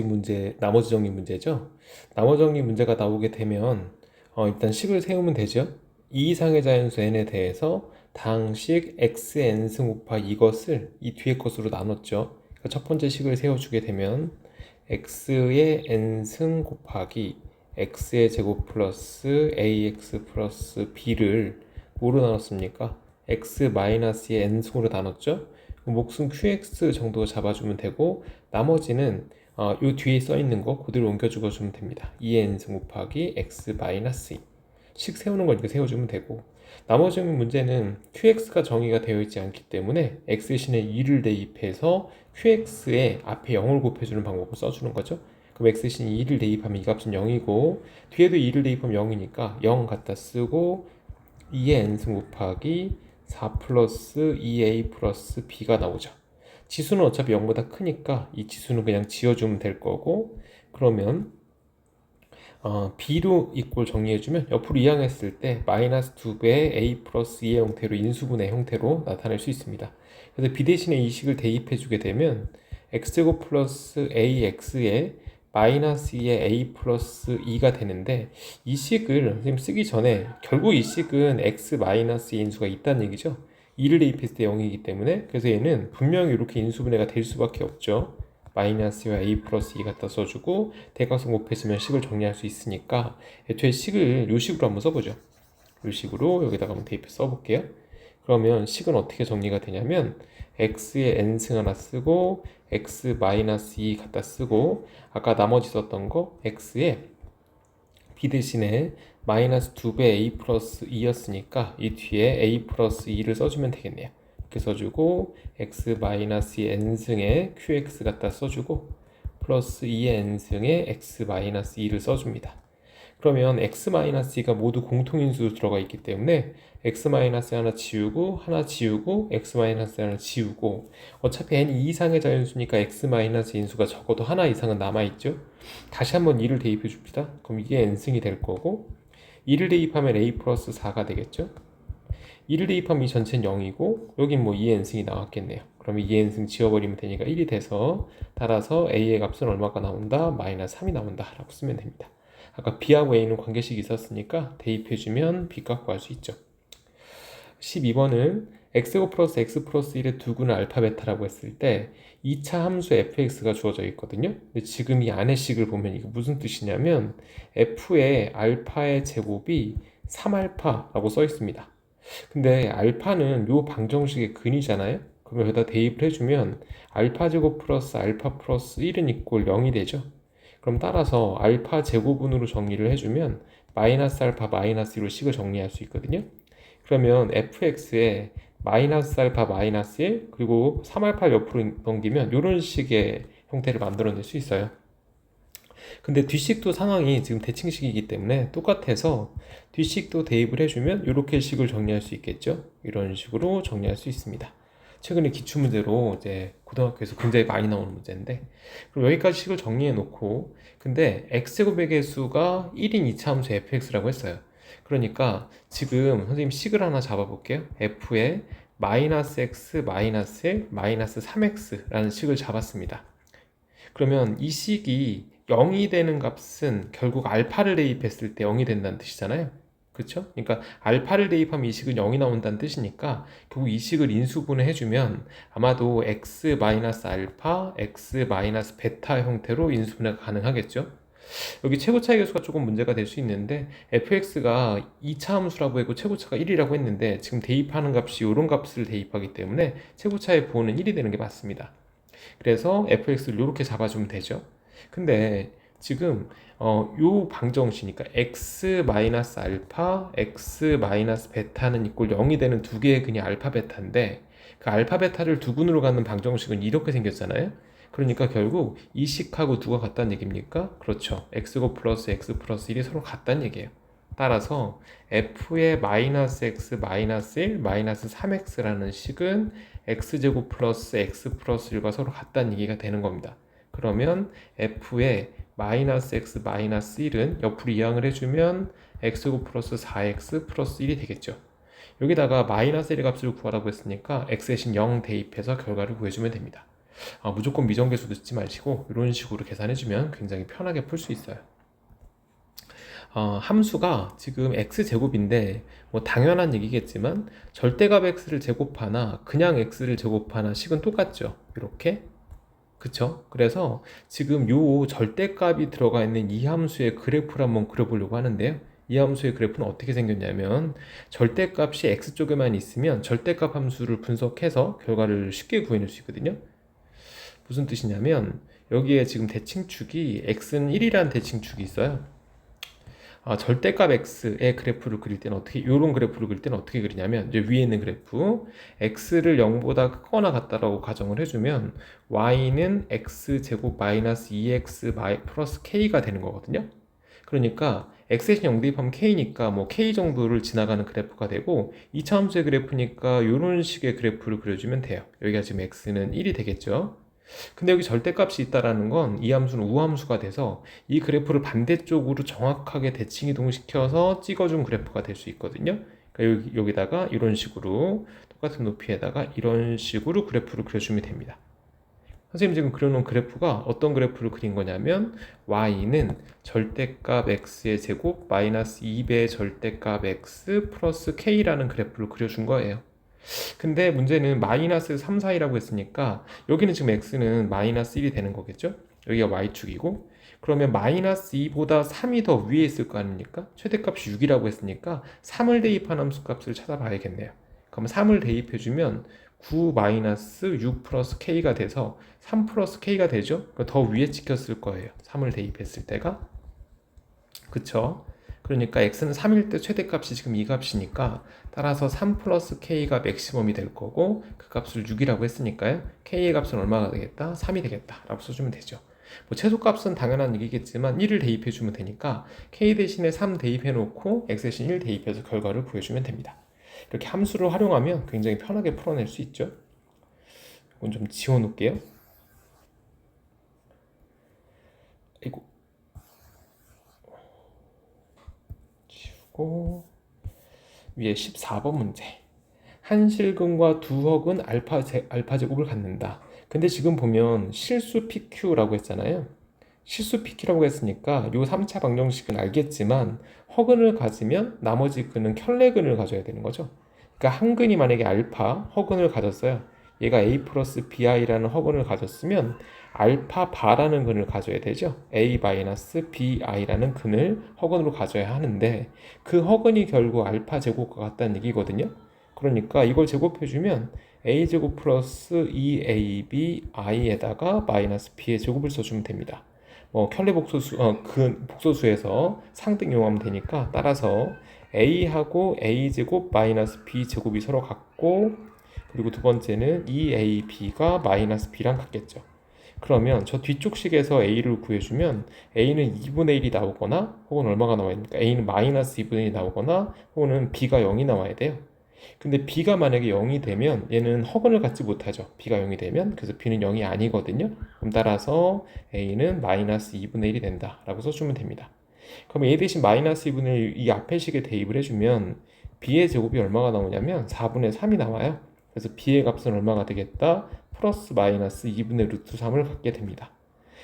문제, 나머지 정리 문제죠. 나머지 정리 문제가 나오게 되면 어, 일단 식을 세우면 되죠. 이 이상의 자연수 n에 대해서 당식 xn승 우파 이것을 이 뒤에 것으로 나눴죠. 그러니까 첫 번째 식을 세워주게 되면 x의 n승 곱하기 x의 제곱 플러스 ax 플러스 b를 뭐로 나눴습니까? x 마이너스의 n승으로 나눴죠. 목숨 qx 정도 잡아주면 되고 나머지는 어, 요 뒤에 써 있는 거 그대로 옮겨 주면 됩니다. 2n승 곱하기 x 마이너스 2. 식 세우는 걸 이렇게 세워주면 되고 나머지 문제는 qx가 정의가 되어 있지 않기 때문에 x 대신에 2를 대입해서 qx에 앞에 0을 곱해주는 방법을 써주는 거죠. 그럼 x 대신 2를 대입하면 이 값은 0이고 뒤에도 2를 대입하면 0이니까 0 갖다 쓰고 2의 n승 곱하기 4 플러스 2a 플러스 b가 나오죠. 지수는 어차피 0보다 크니까 이 지수는 그냥 지워주면 될 거고 그러면 어, b로 이꼴 정리해주면 옆으로 이항했을 때 마이너스 2배의 a 플러스 2의 형태로 인수분해 형태로 나타낼 수 있습니다. 그래서 b 대신에 이 식을 대입해주게 되면 x제곱 플러스 ax에 마이너스 2의 a 플러스 2가 되는데 이 식을 선생님 쓰기 전에 결국 이 식은 x 마이너스 인수가 있다는 얘기죠. 2를 대입했을 때 0이기 때문에 그래서 얘는 분명히 이렇게 인수분해가 될 수밖에 없죠. 마이너스와 a 플러스 2 갖다 써주고 대각선 곱해지면 식을 정리할 수 있으니까 애초에 식을 요 식으로 한번 써보죠. 요 식으로 여기다가 한번 대입해 써볼게요. 그러면 식은 어떻게 정리가 되냐면 x의 n승 하나 쓰고 x 마이너스 2 갖다 쓰고 아까 나머지 썼던 거 x의 b 대신에 마이너스 2배 a 플러스 2였으니까 이 뒤에 a 플러스 2를 써주면 되겠네요. 이렇게 써주고 x 마이너스 n승에 qx 갖다 써주고 플러스 2의 n승에 x 마이너스 2를 써줍니다. 그러면 x 마이너스 2가 모두 공통인수로 들어가 있기 때문에 x 마이너스 하나 지우고 하나 지우고 x 마이너스 하나 지우고 어차피 n 이상의 자연수니까 x 마이너스 인수가 적어도 하나 이상은 남아 있죠. 다시 한번 2를 대입해 줍니다. 그럼 이게 n승이 될 거고 2를 대입하면 a 플러스 4가 되겠죠? 2를 대입하면 이 전체는 0이고 여긴 뭐 2n승이 나왔겠네요. 그러면 2n승 지워버리면 되니까 1이 돼서 따라서 a의 값은 얼마가 나온다? 마이너스 3이 나온다 라고 쓰면 됩니다. 아까 b하고 a는 관계식이 있었으니까 대입해주면 b값 구할 수 있죠. 12번은 x고 플러스 x 플러스 1의 두근을 알파 베타라고 했을 때 2차 함수 fx가 주어져 있거든요. 근데 지금 이 안의 식을 보면 이거 무슨 뜻이냐면 f의 알파의 제곱이 3알파라고 써 있습니다. 근데 알파는 요 방정식의 근이잖아요. 그럼 여기다 대입을 해주면 알파 제곱 플러스 알파 플러스 1은 이꼴 0이 되죠. 그럼 따라서 알파 제곱분으로 정리를 해주면 마이너스 알파 마이너스 1로 식을 정리할 수 있거든요. 그러면 fx에 마이너스 알파 마이너스 1 그리고 3알파 옆으로 넘기면 이런 식의 형태를 만들어낼 수 있어요. 근데 뒷식도 상황이 지금 대칭식이기 때문에 똑같아서 뒷식도 대입을 해주면 이렇게 식을 정리할 수 있겠죠. 이런 식으로 정리할 수 있습니다. 최근에 기출문제로 이제 고등학교에서 굉장히 많이 나오는 문제인데 그럼 여기까지 식을 정리해 놓고 근데 x제곱의 개수가 1인 2차 함수 fx라고 했어요. 그러니까 지금 선생님 식을 하나 잡아볼게요. f에 마이너스 x 마이너스 1 마이너스 3x라는 식을 잡았습니다. 그러면 이 식이 0이 되는 값은 결국 알파를 대입했을 때 0이 된다는 뜻이잖아요. 그렇죠? 그러니까 알파를 대입하면 이 식은 0이 나온다는 뜻이니까 결국 이 식을 인수분해 해주면 아마도 x 마이너스 알파, x 마이너스 베타 형태로 인수분해가 가능하겠죠? 여기 최고차의 개수가 조금 문제가 될 수 있는데 fx가 2차 함수라고 했고 최고차가 1이라고 했는데 지금 대입하는 값이 이런 값을 대입하기 때문에 최고차의 부호는 1이 되는 게 맞습니다. 그래서 fx를 이렇게 잡아주면 되죠. 근데 지금 어, 요 방정식이니까 x 마이너스 알파, x 마이너스 베타는 이꼴 0이 되는 두 개의 근이 알파 베타인데 그 알파 베타를 두 근으로 갖는 방정식은 이렇게 생겼잖아요. 그러니까 결국 이 식하고 누가 같다는 얘기입니까? 그렇죠. x고 플러스 x 플러스 1이 서로 같다는 얘기예요. 따라서 f의 마이너스 x 마이너스 1 마이너스 3x라는 식은 x제곱 플러스 x 플러스 1과 서로 같다는 얘기가 되는 겁니다. 그러면 f의 마이너스 x 마이너스 1은 옆으로 이항을 해주면 x제곱 플러스 4x 플러스 1이 되겠죠. 여기다가 마이너스 1의 값을 구하라고 했으니까 x 대신 0 대입해서 결과를 구해주면 됩니다. 아, 무조건 미정계수 넣지 마시고 이런 식으로 계산해주면 굉장히 편하게 풀 수 있어요. 어, 함수가 지금 x제곱인데 뭐 당연한 얘기겠지만 절대값 x를 제곱하나 그냥 x를 제곱하나 식은 똑같죠. 이렇게 그쵸? 그래서 지금 요 절대값이 들어가 있는 이 함수의 그래프를 한번 그려보려고 하는데요. 이 함수의 그래프는 어떻게 생겼냐면 절대값이 x쪽에만 있으면 절대값 함수를 분석해서 결과를 쉽게 구해낼 수 있거든요. 무슨 뜻이냐면 여기에 지금 대칭축이 x는 1이라는 대칭축이 있어요. 아, 절대값 x의 그래프를 그릴 때는 어떻게 이런 그래프를 그릴 때는 어떻게 그리냐면 이제 위에 있는 그래프 x를 0보다 크거나 같다라고 가정을 해주면 y는 x 제곱 마이너스 2x 마이 플러스 k가 되는 거거든요. 그러니까 x 대신 0 대입하면 k니까 뭐 k 정도를 지나가는 그래프가 되고 2차 함수의 그래프니까 이런 식의 그래프를 그려주면 돼요. 여기가 지금 x는 1이 되겠죠. 근데 여기 절대값이 있다라는 건 이 함수는 우함수가 돼서 이 그래프를 반대쪽으로 정확하게 대칭 이동시켜서 찍어준 그래프가 될 수 있거든요. 그러니까 여기, 여기다가 이런 식으로 똑같은 높이에다가 이런 식으로 그래프를 그려주면 됩니다. 선생님 지금 그려놓은 그래프가 어떤 그래프를 그린 거냐면 y는 절대값 x의 제곱 마이너스 2배 절대값 x 플러스 k라는 그래프를 그려준 거예요. 근데 문제는 마이너스 3, 4이라고 했으니까 여기는 지금 x는 마이너스 1이 되는 거겠죠? 여기가 y축이고 그러면 마이너스 2보다 3이 더 위에 있을 거 아닙니까? 최대값이 6이라고 했으니까 3을 대입한 함수값을 찾아봐야겠네요. 그럼 3을 대입해주면 9 마이너스 6 플러스 k가 돼서 3 플러스 k가 되죠? 더 위에 찍혔을 거예요. 3을 대입했을 때가. 그쵸? 그러니까 x는 3일 때 최대값이 지금 이 값이니까 따라서 3 플러스 k가 맥시멈이 될 거고 그 값을 6이라고 했으니까요. k의 값은 얼마가 되겠다? 3이 되겠다 라고 써주면 되죠. 뭐 최소값은 당연한 얘기겠지만 1을 대입해 주면 되니까 k 대신에 3 대입해 놓고 x 대신 1 대입해서 결과를 구해주면 됩니다. 이렇게 함수를 활용하면 굉장히 편하게 풀어낼 수 있죠. 이건 좀 지워 놓을게요. 아이고 지우고 위에 14번 문제. 한 실근과 두 헉은 알파, 제, 알파 제곱을 갖는다. 근데 지금 보면 실수 PQ라고 했잖아요. 실수 PQ라고 했으니까 요 3차 방정식은 알겠지만 허근을 가지면 나머지 근은 켤레근을 가져야 되는 거죠. 그러니까 한 근이 만약에 알파 허근을 가졌어요. 얘가 A 플러스 BI라는 허근을 가졌으면 알파 바라는 근을 가져야 되죠. A 마이너스 BI라는 근을 허근으로 가져야 하는데 그 허근이 결국 알파 제곱과 같다는 얘기거든요. 그러니까 이걸 제곱해주면 A 제곱 플러스 2ABI에다가 마이너스 B의 제곱을 써주면 됩니다. 뭐 켤레 복소수, 어, 그 복소수에서 상등 이용하면 되니까 따라서 A하고 A 제곱 마이너스 B 제곱이 서로 같고 그리고 두 번째는 2AB가 마이너스 B랑 같겠죠. 그러면 저 뒤쪽 식에서 A를 구해주면 A는 2분의 1이 나오거나 혹은 얼마가 나와야 됩니까? A는 마이너스 2분의 1이 나오거나 혹은 B가 0이 나와야 돼요. 근데 B가 만약에 0이 되면 얘는 허근을 갖지 못하죠. B가 0이 되면 그래서 B는 0이 아니거든요. 그럼 따라서 A는 마이너스 2분의 1이 된다 라고 써주면 됩니다. 그럼 A 대신 마이너스 2분의 1 이 앞에 식에 대입을 해주면 B의 제곱이 얼마가 나오냐면 4분의 3이 나와요. 그래서 B의 값은 얼마가 되겠다? 플러스 마이너스 2분의 루트 3을 갖게 됩니다.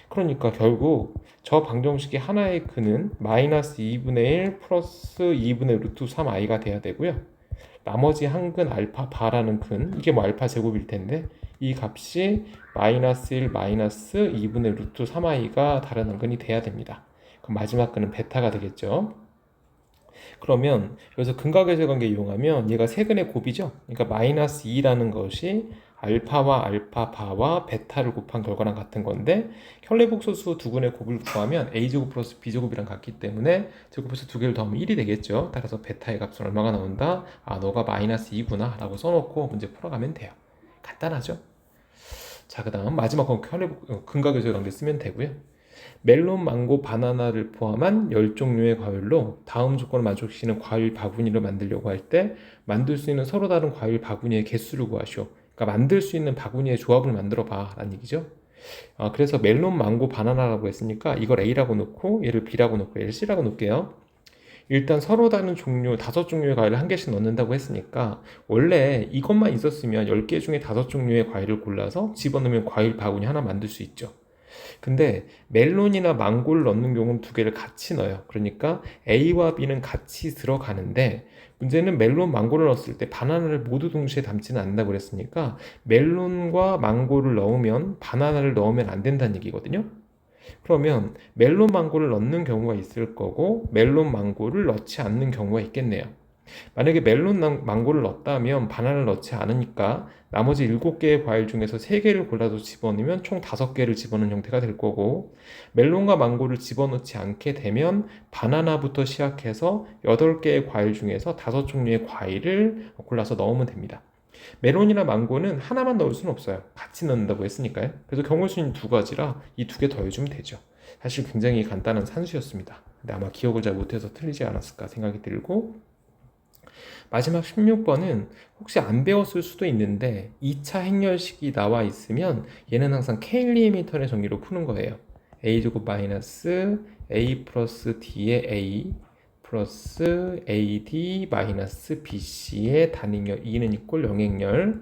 그러니까 결국 저 방정식의 하나의 근은 마이너스 2분의 1 플러스 2분의 루트 3i가 돼야 되고요. 나머지 한 근 알파 바라는 근 이게 뭐 알파 제곱일 텐데 이 값이 마이너스 1 마이너스 2분의 루트 3i가 다른 한 근이 돼야 됩니다. 그럼 마지막 근은 베타가 되겠죠. 그러면 여기서 근각의 관계 이용하면 얘가 세근의 곱이죠. 그러니까 마이너스 2라는 것이 알파와 알파 바와 베타를 곱한 결과랑 같은 건데 켤레복소수 두 근의 곱을 구하면 a제곱 플러스 b제곱이랑 같기 때문에 제곱해서 두 개를 더하면 1이 되겠죠. 따라서 베타의 값은 얼마가 나온다? 아 너가 마이너스 2구나 라고 써놓고 문제 풀어가면 돼요. 간단하죠? 자 그 다음 마지막 건 켤레 근각의 관계 쓰면 되고요. 멜론, 망고, 바나나를 포함한 10종류의 과일로 다음 조건을 만족시키는 과일 바구니를 만들려고 할 때 만들 수 있는 서로 다른 과일 바구니의 개수를 구하시오. 그러니까 만들 수 있는 바구니의 조합을 만들어 봐 라는 얘기죠. 아, 그래서 멜론, 망고, 바나나라고 했으니까 이걸 A라고 놓고 얘를 B라고 놓고 얘를 C라고 놓을게요. 일단 서로 다른 종류, 다섯 종류의 과일을 한 개씩 넣는다고 했으니까 원래 이것만 있었으면 10개 중에 다섯 종류의 과일을 골라서 집어넣으면 과일 바구니 하나 만들 수 있죠. 근데 멜론이나 망고를 넣는 경우는 두 개를 같이 넣어요. 그러니까 A와 B는 같이 들어가는데 문제는 멜론, 망고를 넣었을 때 바나나를 모두 동시에 담지는 않는다고 그랬으니까 멜론과 망고를 넣으면 바나나를 넣으면 안 된다는 얘기거든요. 그러면 멜론, 망고를 넣는 경우가 있을 거고 멜론, 망고를 넣지 않는 경우가 있겠네요. 만약에 멜론, 낭- 망고를 넣었다면 바나나를 넣지 않으니까 나머지 7개의 과일 중에서 3개를 골라서 집어넣으면 총 5개를 집어넣는 형태가 될 거고 멜론과 망고를 집어넣지 않게 되면 바나나부터 시작해서 8개의 과일 중에서 5종류의 과일을 골라서 넣으면 됩니다. 멜론이나 망고는 하나만 넣을 수는 없어요. 같이 넣는다고 했으니까요. 그래서 경우수는 두 가지라 이 두 개 더해주면 되죠. 사실 굉장히 간단한 산수였습니다. 근데 아마 기억을 잘 못해서 틀리지 않았을까 생각이 들고 마지막 16번은 혹시 안 배웠을 수도 있는데 2차 행렬식이 나와 있으면 얘는 항상 K1리미터의 정리로 푸는 거예요. a제곱 마이너스 a 플러스 d의 a 플러스 ad 마이너스 bc의 단행열 2는 이꼴 영행열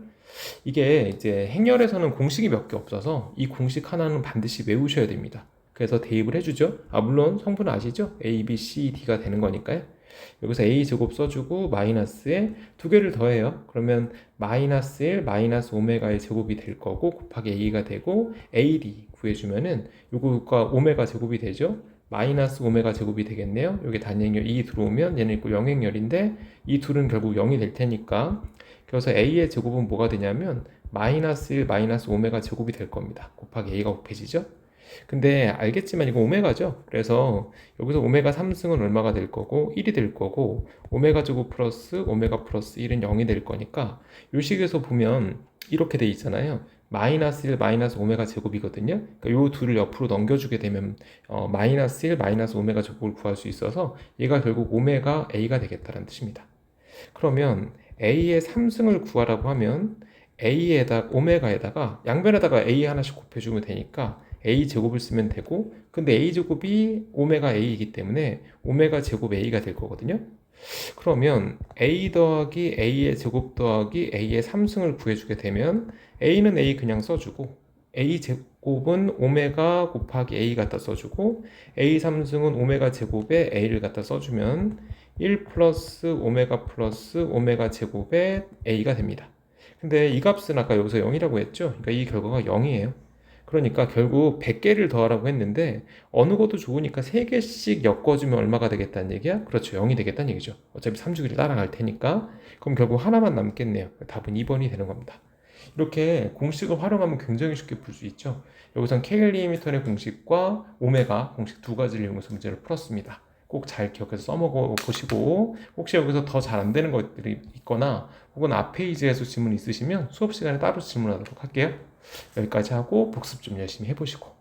이게 이제 행렬에서는 공식이 몇 개 없어서 이 공식 하나는 반드시 외우셔야 됩니다. 그래서 대입을 해주죠. 아 물론 성분 아시죠? a, b, c, d가 되는 거니까요. 여기서 a 제곱 써주고 마이너스에 두 개를 더해요. 그러면 마이너스 1 마이너스 오메가의 제곱이 될 거고 곱하기 a가 되고 ad 구해주면은 요거가 오메가 제곱이 되죠. 마이너스 오메가 제곱이 되겠네요. 여기 단행열 2 들어오면 얘는 있고 영행열인데 이 둘은 결국 0이 될 테니까 그래서 a의 제곱은 뭐가 되냐면 마이너스 1 마이너스 오메가 제곱이 될 겁니다. 곱하기 a가 곱해지죠. 근데 알겠지만 이거 오메가죠. 그래서 여기서 오메가 3승은 얼마가 될 거고 1이 될 거고 오메가 제곱 플러스 오메가 플러스 1은 0이 될 거니까 요 식에서 보면 이렇게 돼 있잖아요. 마이너스 1 마이너스 오메가 제곱이거든요. 그러니까 요 둘을 옆으로 넘겨주게 되면 어, 마이너스 1 마이너스 오메가 제곱을 구할 수 있어서 얘가 결국 오메가 a가 되겠다는 뜻입니다. 그러면 a의 3승을 구하라고 하면 a에다 오메가에다가 양변에다가 a 하나씩 곱해주면 되니까 a 제곱을 쓰면 되고 근데 a 제곱이 오메가 a이기 때문에 오메가 제곱 a가 될 거거든요. 그러면 a 더하기 a의 제곱 더하기 a의 3승을 구해주게 되면 a는 a 그냥 써주고 a 제곱은 오메가 곱하기 a 갖다 써주고 a 3승은 오메가 제곱에 a를 갖다 써주면 1 플러스 오메가 플러스 오메가 제곱에 a가 됩니다. 근데 이 값은 아까 여기서 0이라고 했죠? 그러니까 이 결과가 0이에요. 그러니까 결국 100개를 더하라고 했는데 어느 것도 좋으니까 3개씩 엮어주면 얼마가 되겠다는 얘기야? 그렇죠. 0이 되겠다는 얘기죠. 어차피 3주기를 따라갈 테니까. 그럼 결국 하나만 남겠네요. 답은 2번이 되는 겁니다. 이렇게 공식을 활용하면 굉장히 쉽게 풀 수 있죠. 여기선 K1리미터의 공식과 오메가 공식 두 가지를 이용해서 문제를 풀었습니다. 꼭 잘 기억해서 써먹어 보시고 혹시 여기서 더 잘 안 되는 것들이 있거나 혹은 앞 페이지에서 질문 있으시면 수업 시간에 따로 질문하도록 할게요. 여기까지 하고 복습 좀 열심히 해보시고